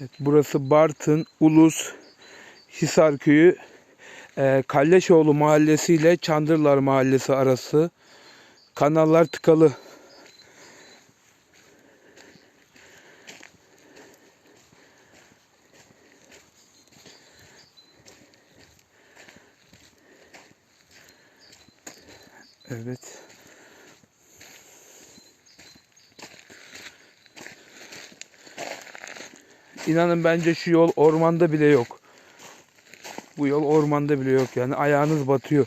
Evet, burası Bartın, Ulus, Hisar Köyü, e, Kalleşoğlu Mahallesi ile Çandırlar Mahallesi arası. Kanallar tıkalı. Evet. İnanın bence şu yol ormanda bile yok. Bu yol ormanda bile yok yani ayağınız batıyor.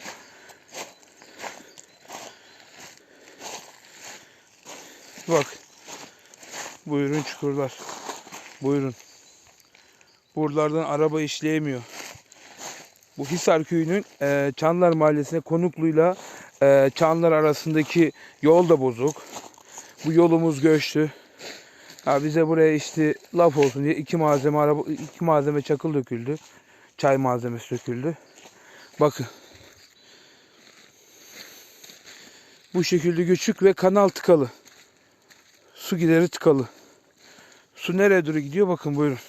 Bak. Buyurun çukurlar. Buyurun. Buralardan araba işleyemiyor. Bu Hisar Köyü'nün e, Çanlar Mahallesi'ne Konuklu'yla e, Çanlar arasındaki yol da bozuk. Bu yolumuz göçtü. Ha bize buraya işte laf olsun diye iki malzeme araba iki malzeme çakıl döküldü. Çay malzemesi döküldü. Bakın. Bu şekilde göçük ve kanal tıkalı. Su gideri tıkalı. Su nereye doğru gidiyor bakın buyurun.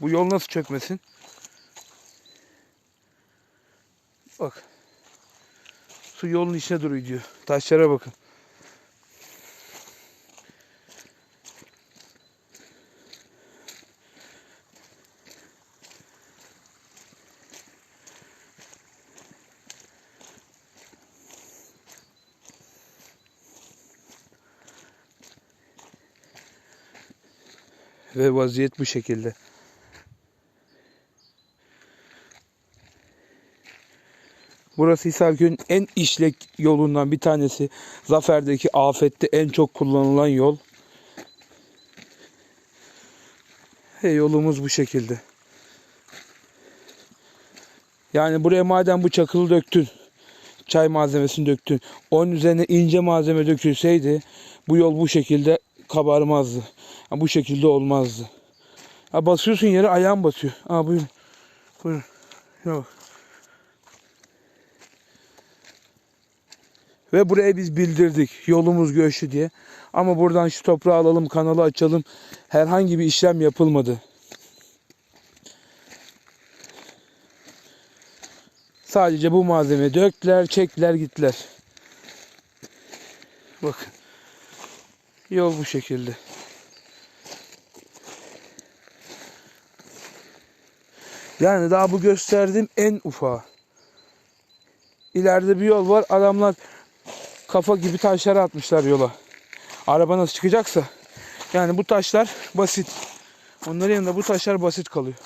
Bu yol nasıl çökmesin? Bak. Su yolun içine doğru gidiyor. Taşlara bakın. Ve vaziyet bu şekilde. Burası Hisarköy'ün en işlek yolundan bir tanesi. Zafer'deki afette en çok kullanılan yol. Ve yolumuz bu şekilde. Yani buraya madem bu çakılı döktün, çay malzemesini döktün, onun üzerine ince malzeme dökülseydi bu yol bu şekilde kabarmazdı. Ha, bu şekilde olmazdı. Ha, basıyorsun yere ayağın batıyor. Ha buyurun. Buyurun. Yok. Ve buraya biz bildirdik yolumuz göçtü diye. Ama buradan şu toprağı alalım, kanalı açalım. Herhangi bir işlem yapılmadı. Sadece bu malzeme döktüler, çektiler, gittiler. Bakın. Yol bu şekilde. Yani daha bu gösterdiğim en ufağı. İleride bir yol var. Adamlar kafa gibi taşlar atmışlar yola. Araba nasıl çıkacaksa. Yani bu taşlar basit. Onların yanında bu taşlar basit kalıyor.